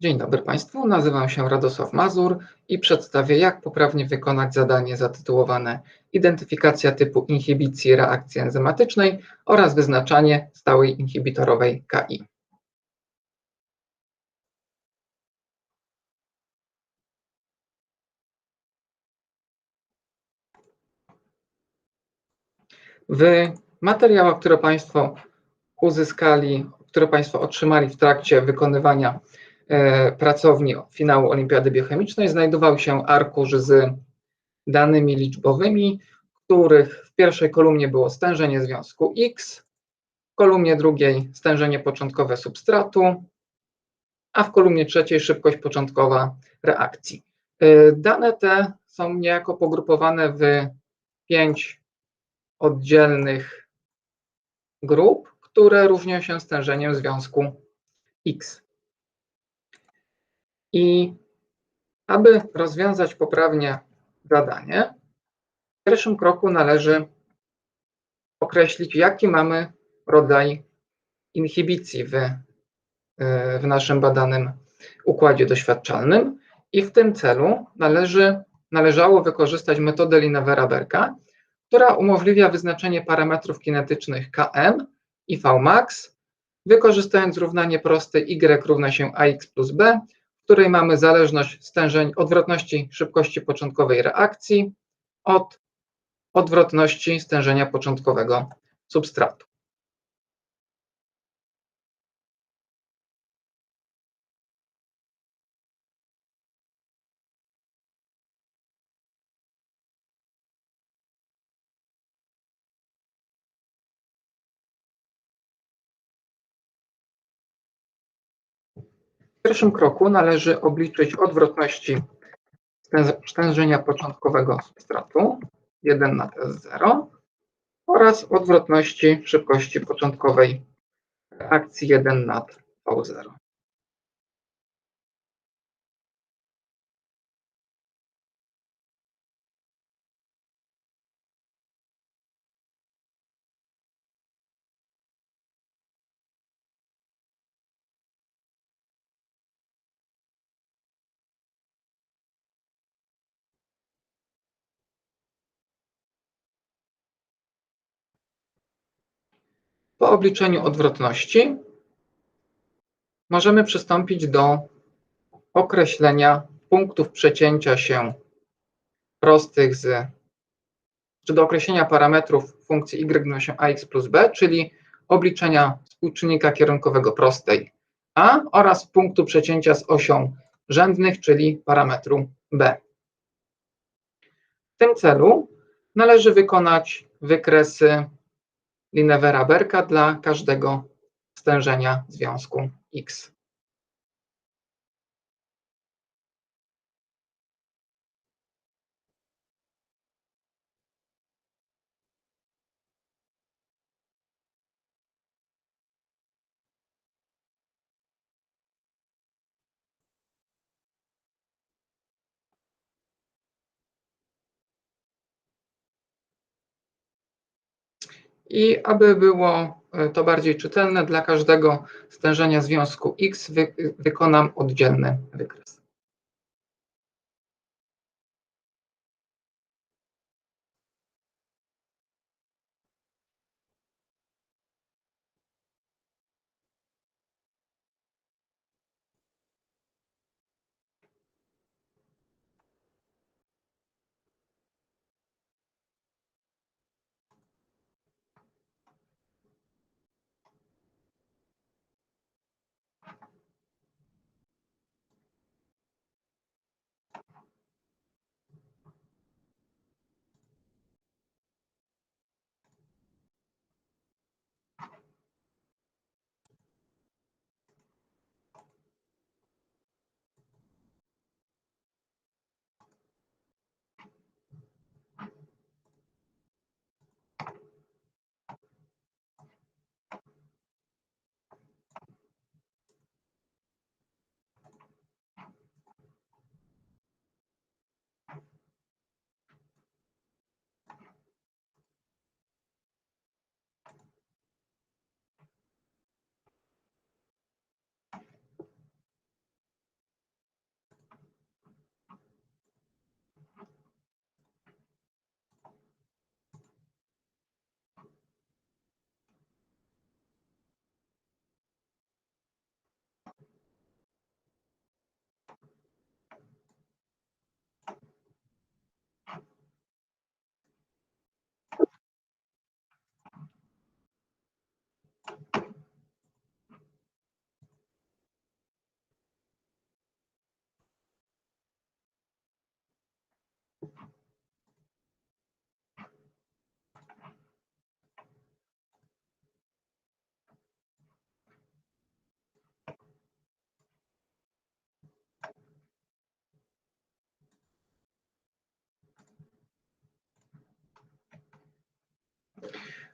Dzień dobry Państwu, nazywam się Radosław Mazur i przedstawię, jak poprawnie wykonać zadanie zatytułowane Identyfikacja typu inhibicji reakcji enzymatycznej oraz wyznaczanie stałej inhibitorowej KI. W materiałach, które Państwo uzyskali, które Państwo otrzymali w trakcie wykonywania pracowni finału Olimpiady Biochemicznej, znajdował się arkusz z danymi liczbowymi, których w pierwszej kolumnie było stężenie związku X, w kolumnie drugiej stężenie początkowe substratu, a w kolumnie trzeciej szybkość początkowa reakcji. E, dane te są niejako pogrupowane w pięć oddzielnych grup, które różnią się stężeniem związku X. I aby rozwiązać poprawnie zadanie, w pierwszym kroku należy określić, jaki mamy rodzaj inhibicji w, w naszym badanym układzie doświadczalnym i w tym celu należy, należało wykorzystać metodę Linewera-Berka, która umożliwia wyznaczenie parametrów kinetycznych Km i Vmax, wykorzystując równanie proste y równa się ax plus b, której mamy zależność stężeń odwrotności szybkości początkowej reakcji od odwrotności stężenia początkowego substratu. Pierwszym kroku należy obliczyć odwrotności stężenia początkowego substratu 1 na t 0 oraz odwrotności szybkości początkowej reakcji 1 nad V0. Po obliczeniu odwrotności możemy przystąpić do określenia punktów przecięcia się prostych z, czy do określenia parametrów funkcji y równa się ax plus b, czyli obliczenia współczynnika kierunkowego prostej a oraz punktu przecięcia z osią rzędnych, czyli parametru b. W tym celu należy wykonać wykresy Linewera-Berka dla każdego stężenia związku X. I aby było e, to bardziej czytelne, dla każdego stężenia związku X wy, wykonam oddzielny wykres.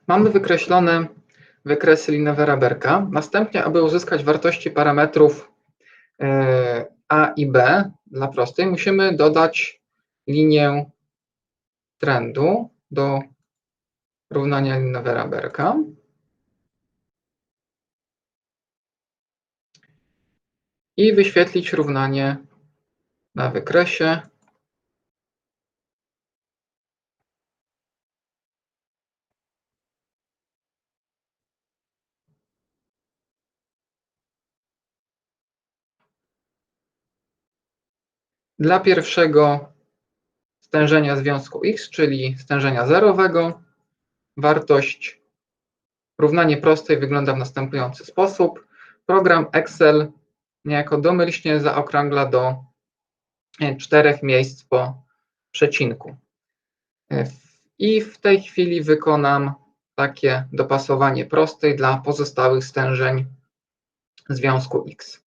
Mamy wykreślone wykresy Linewera Berka. Następnie, aby uzyskać wartości parametrów e, A i B dla prostej, musimy dodać linię trendu do równania Linewera Berka. I wyświetlić równanie na wykresie. Dla pierwszego stężenia związku x, czyli stężenia zerowego, wartość równanie prostej wygląda w następujący sposób. Program Excel niejako domyślnie zaokrągla do e, czterech miejsc po przecinku. E, I w tej chwili wykonam takie dopasowanie prostej dla pozostałych stężeń związku x.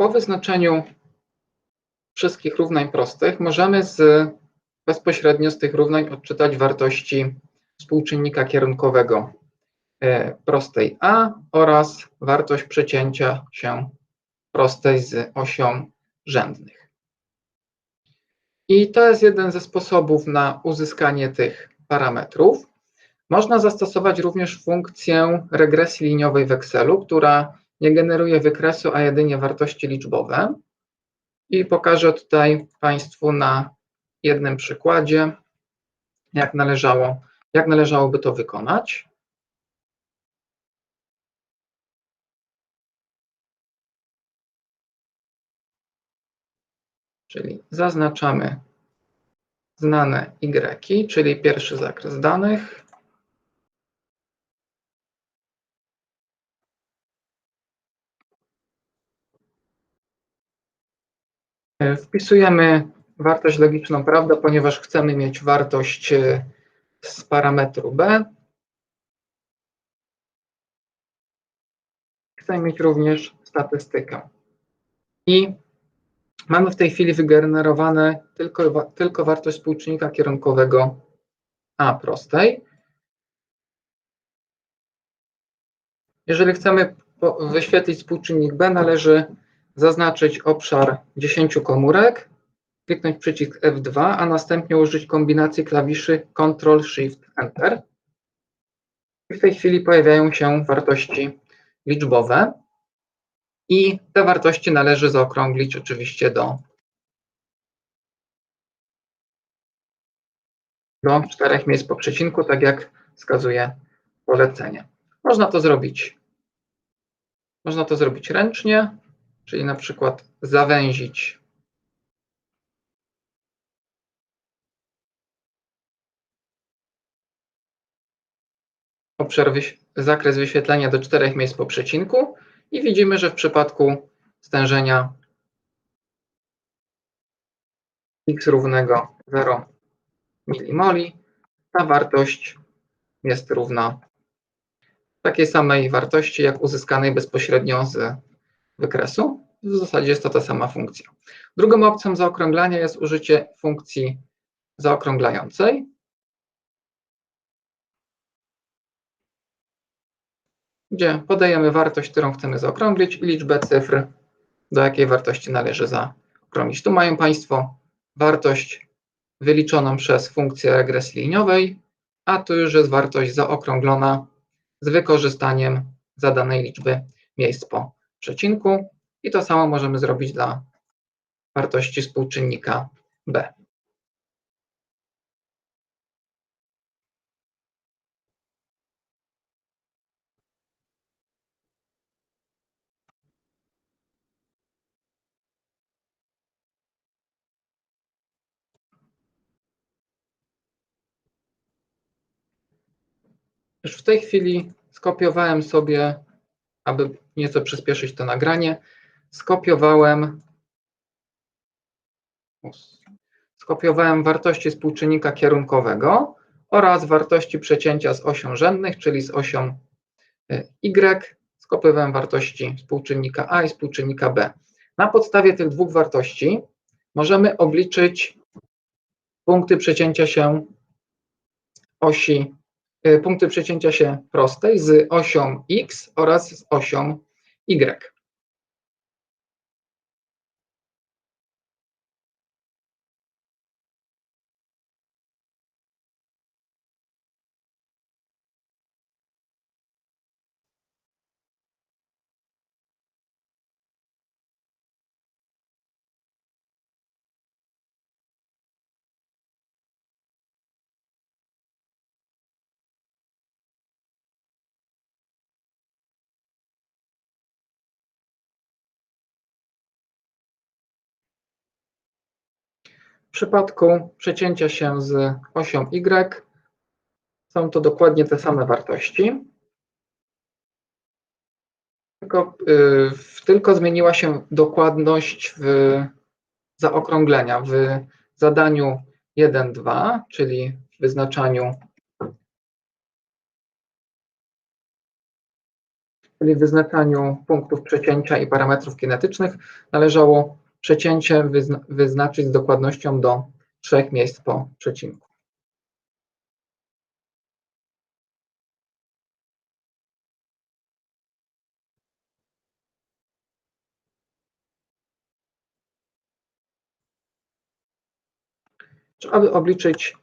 Po wyznaczeniu wszystkich równań prostych możemy z, bezpośrednio z tych równań odczytać wartości współczynnika kierunkowego e, prostej A oraz wartość przecięcia się prostej z osią rzędnych. I to jest jeden ze sposobów na uzyskanie tych parametrów. Można zastosować również funkcję regresji liniowej w Excelu, która nie generuje wykresu, a jedynie wartości liczbowe. I pokażę tutaj Państwu na jednym przykładzie, jak, należało, jak należałoby to wykonać. Czyli zaznaczamy znane y, czyli pierwszy zakres danych. Wpisujemy wartość logiczną prawda, ponieważ chcemy mieć wartość e, z parametru b. Chcemy mieć również statystykę. I mamy w tej chwili wygenerowane tylko, tylko wartość współczynnika kierunkowego a prostej. Jeżeli chcemy wyświetlić współczynnik b, należy zaznaczyć obszar 10 komórek, kliknąć przycisk F2, a następnie użyć kombinacji klawiszy Ctrl Shift Enter. I w tej chwili pojawiają się wartości liczbowe i te wartości należy zaokrąglić oczywiście do, do czterech miejsc po przecinku, tak jak wskazuje polecenie. Można to zrobić. Można to zrobić ręcznie, czyli na przykład zawęzić obszar, zakres wyświetlenia do czterech miejsc po przecinku i widzimy, że w przypadku stężenia x równego 0 milimoli, ta wartość jest równa takiej samej wartości, jak uzyskanej bezpośrednio z wykresu. W zasadzie jest to ta sama funkcja. Drugą opcją zaokrąglania jest użycie funkcji zaokrąglającej. gdzie podajemy wartość, którą chcemy zaokrąglić i liczbę cyfr, do jakiej wartości należy zaokrąglić. Tu mają Państwo wartość wyliczoną przez funkcję regresji liniowej, a tu już jest wartość zaokrąglona z wykorzystaniem zadanej liczby miejsc po przecinku. I to samo możemy zrobić dla wartości współczynnika b. Już w tej chwili skopiowałem sobie, aby nieco przyspieszyć to nagranie, skopiowałem skopiowałem wartości współczynnika kierunkowego oraz wartości przecięcia z osią rzędnych, czyli z osią y skopiowałem wartości współczynnika A i współczynnika B. Na podstawie tych dwóch wartości możemy obliczyć punkty przecięcia się osi, y, punkty przecięcia się prostej z osią x oraz z osią y. przypadku przecięcia się z osią y są to dokładnie te same wartości, tylko, yy, tylko zmieniła się dokładność w zaokrąglenia. W zadaniu 1-2, czyli w wyznaczaniu czyli w wyznaczaniu punktów przecięcia i parametrów kinetycznych należało przecięcie wyzna wyznaczyć z dokładnością do trzech miejsc po przecinku. Aby obliczyć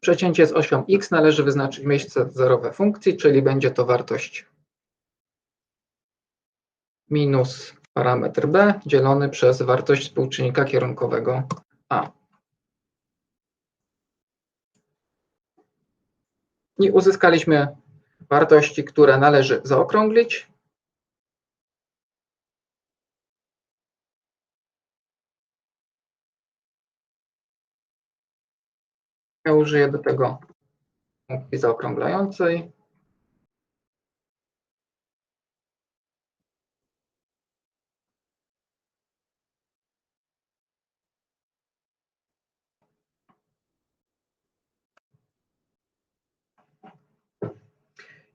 przecięcie z osią x, należy wyznaczyć miejsce zerowe funkcji, czyli będzie to wartość minus parametr b dzielony przez wartość współczynnika kierunkowego a. I uzyskaliśmy wartości, które należy zaokrąglić. Ja użyję do tego funkcji zaokrąglającej.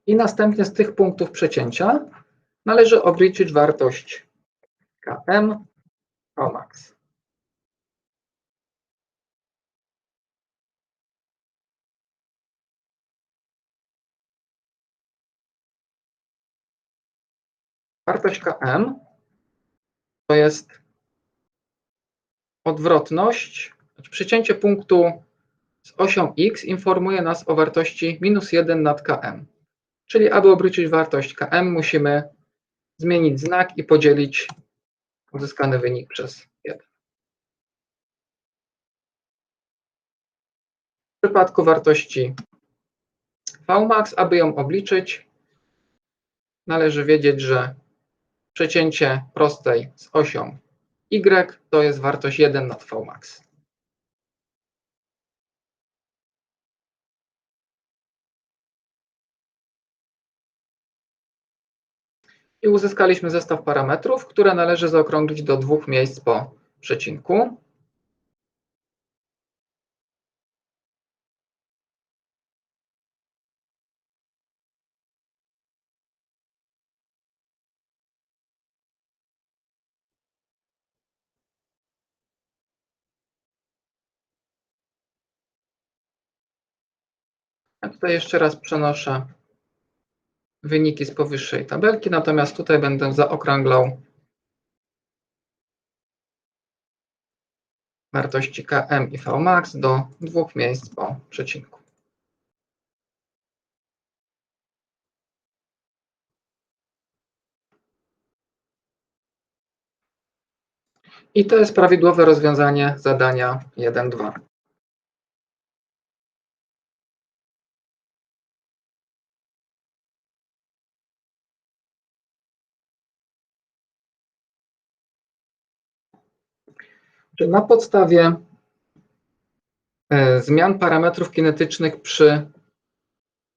I następnie z tych punktów przecięcia należy obliczyć wartość Km Omax. Wartość Km to jest odwrotność, znaczy przecięcie punktu z osią x informuje nas o wartości minus 1 nad km. Czyli aby obrócić wartość km, musimy zmienić znak i podzielić uzyskany wynik przez 1. W przypadku wartości Vmax, aby ją obliczyć, należy wiedzieć, że przecięcie prostej z osią y to jest wartość 1 nad Vmax. I uzyskaliśmy zestaw parametrów, które należy zaokrąglić do dwóch miejsc po przecinku. Ja tutaj jeszcze raz przenoszę wyniki z powyższej tabelki, natomiast tutaj będę zaokrąglał wartości Km i Vmax do dwóch miejsc po przecinku. I to jest prawidłowe rozwiązanie zadania 1.2. Na podstawie e, zmian parametrów kinetycznych przy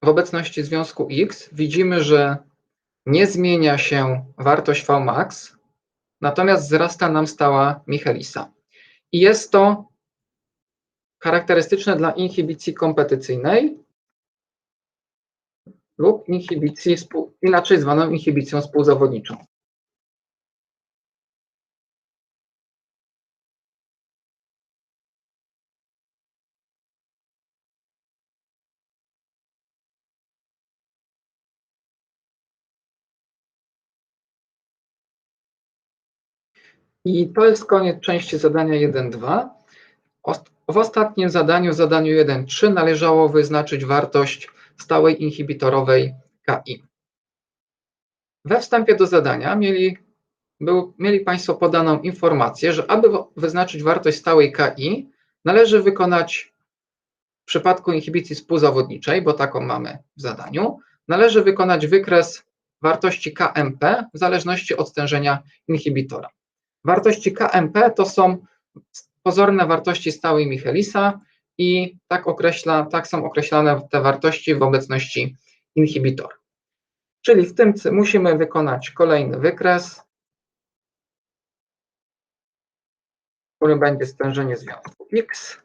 w obecności związku X widzimy, że nie zmienia się wartość Vmax, natomiast wzrasta nam stała Michelisa. I jest to charakterystyczne dla inhibicji kompetycyjnej lub inhibicji, inaczej zwaną inhibicją współzawodniczą. I to jest koniec części zadania 1.2. W ostatnim zadaniu, zadaniu 1.3 należało wyznaczyć wartość stałej inhibitorowej KI. We wstępie do zadania mieli, był, mieli Państwo podaną informację, że aby wyznaczyć wartość stałej KI, należy wykonać w przypadku inhibicji współzawodniczej, bo taką mamy w zadaniu, należy wykonać wykres wartości KMP w zależności od stężenia inhibitora. Wartości KMP to są pozorne wartości stałej Michelisa i tak, określa, tak są określane te wartości w obecności inhibitora. Czyli w tym musimy wykonać kolejny wykres, który będzie stężenie związku X.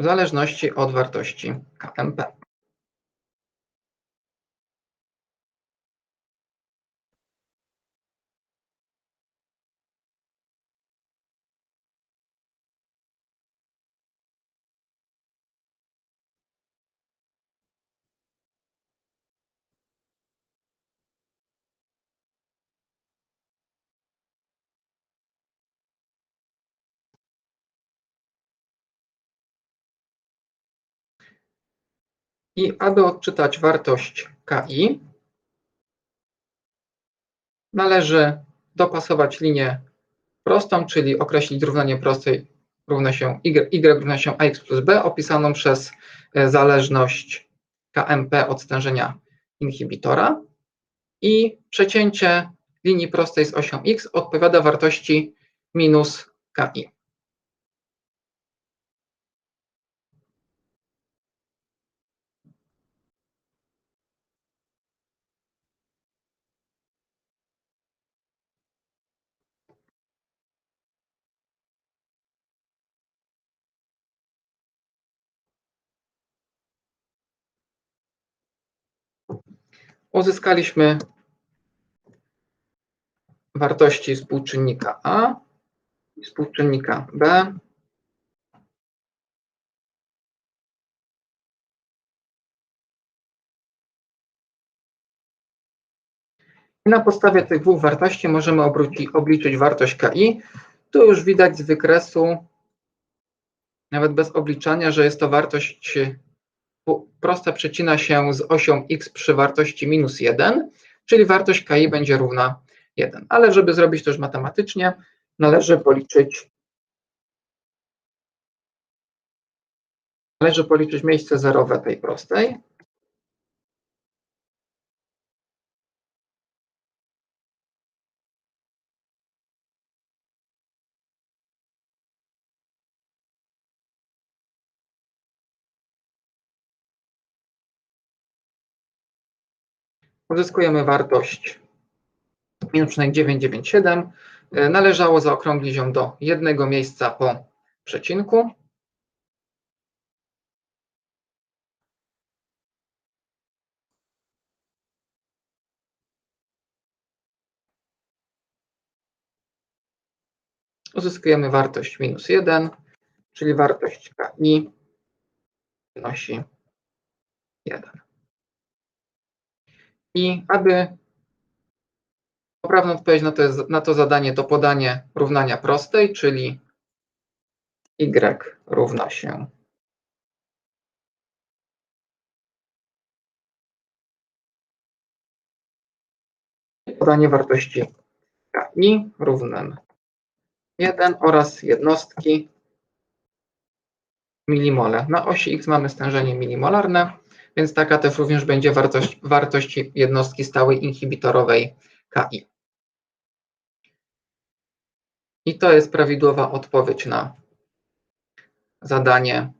w zależności od wartości KMP. I aby odczytać wartość KI, należy dopasować linię prostą, czyli określić równanie prostej równa się y, y równa się ax plus b, opisaną przez e, zależność KMP od stężenia inhibitora i przecięcie linii prostej z osią x odpowiada wartości minus KI. Uzyskaliśmy wartości współczynnika A i współczynnika B. I na podstawie tych dwóch wartości możemy obliczyć wartość KI. Tu już widać z wykresu, nawet bez obliczania, że jest to wartość prosta przecina się z osią x przy wartości minus 1, czyli wartość ki będzie równa 1. Ale żeby zrobić to już matematycznie, należy policzyć należy policzyć miejsce zerowe tej prostej. Uzyskujemy wartość minus 997. Należało zaokrąglić ją do jednego miejsca po przecinku. Uzyskujemy wartość minus 1, czyli wartość KI wynosi 1. I aby poprawna odpowiedź na to, na to zadanie to podanie równania prostej, czyli y równa się podanie wartości KI równym 1 oraz jednostki milimole. Na osi x mamy stężenie milimolarne, więc taka też również będzie wartość, wartość jednostki stałej inhibitorowej KI. I to jest prawidłowa odpowiedź na zadanie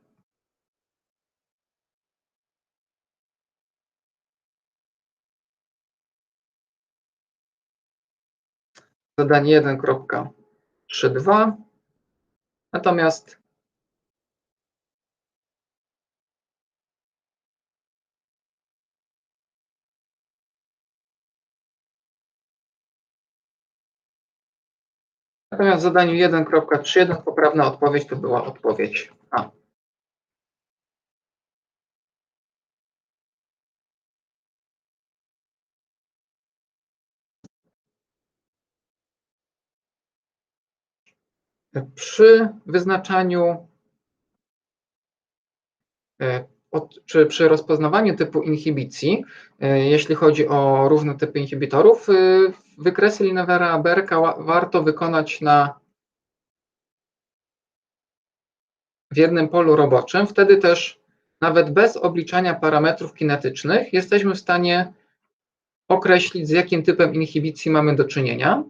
zadanie 1.3.2. Natomiast Natomiast w zadaniu 1.3.1 poprawna odpowiedź to była odpowiedź A. Przy wyznaczaniu e, czy przy rozpoznawaniu typu inhibicji, e, jeśli chodzi o różne typy inhibitorów, e, wykresy Linevera Berka warto wykonać na w jednym polu roboczym. Wtedy też nawet bez obliczania parametrów kinetycznych jesteśmy w stanie określić, z jakim typem inhibicji mamy do czynienia.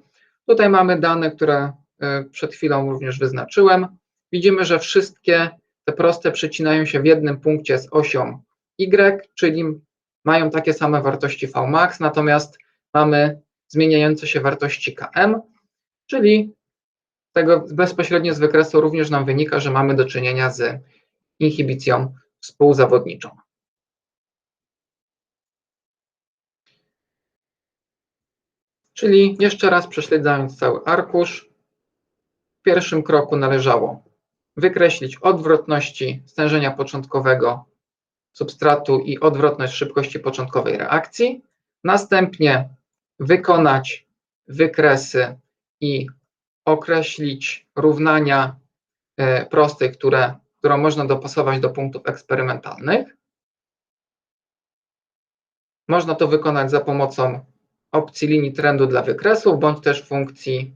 Tutaj mamy dane, które e, przed chwilą również wyznaczyłem. Widzimy, że wszystkie te proste przecinają się w jednym punkcie z osią y, czyli mają takie same wartości Vmax, natomiast mamy zmieniające się wartości Km, czyli tego bezpośrednio z wykresu również nam wynika, że mamy do czynienia z inhibicją współzawodniczą. Czyli jeszcze raz prześledzając cały arkusz, w pierwszym kroku należało wykreślić odwrotności stężenia początkowego substratu i odwrotność szybkości początkowej reakcji. Następnie wykonać wykresy i określić równania e, proste, które, którą można dopasować do punktów eksperymentalnych. Można to wykonać za pomocą opcji linii trendu dla wykresów, bądź też funkcji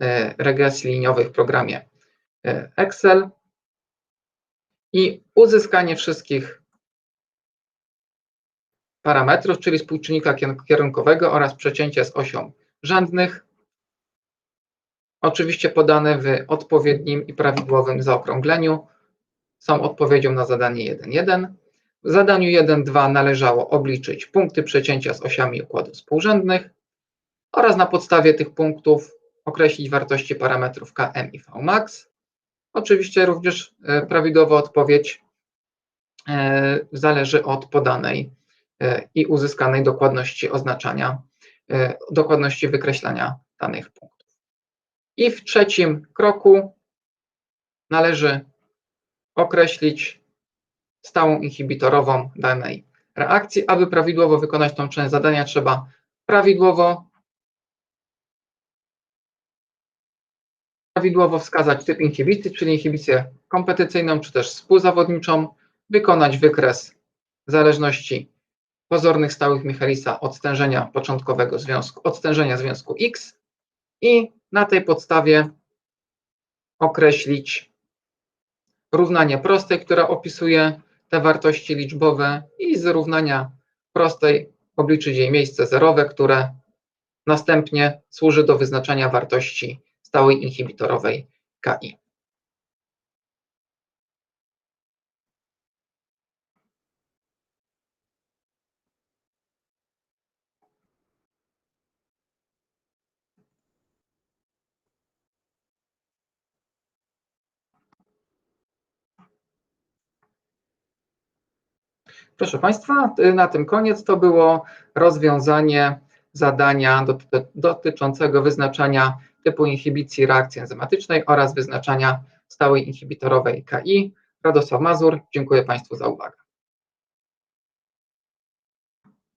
e, regresji liniowej w programie Excel i uzyskanie wszystkich parametrów, czyli współczynnika kierunkowego oraz przecięcie z osią rzędnych, oczywiście podane w odpowiednim i prawidłowym zaokrągleniu, są odpowiedzią na zadanie 1.1. W zadaniu 1.2 należało obliczyć punkty przecięcia z osiami układów współrzędnych oraz na podstawie tych punktów określić wartości parametrów Km i Vmax. Oczywiście również e, prawidłowa odpowiedź e, zależy od podanej e, i uzyskanej dokładności oznaczania, dokładności wykreślania danych punktów. I w trzecim kroku należy określić stałą inhibitorową danej reakcji. Aby prawidłowo wykonać tą część zadania, trzeba prawidłowo prawidłowo wskazać typ inhibicji, czyli inhibicję kompetycyjną czy też współzawodniczą, wykonać wykres zależności pozornych stałych Michelisa od stężenia początkowego związku, od stężenia związku X i na tej podstawie określić równanie prostej, które opisuje te wartości liczbowe i z równania prostej obliczyć jej miejsce zerowe, które następnie służy do wyznaczania wartości stałej inhibitorowej KI. Proszę Państwa, na tym koniec to było rozwiązanie zadania dotyczącego wyznaczania typu inhibicji reakcji enzymatycznej oraz wyznaczania stałej inhibitorowej KI. Radosław Mazur, dziękuję Państwu za uwagę.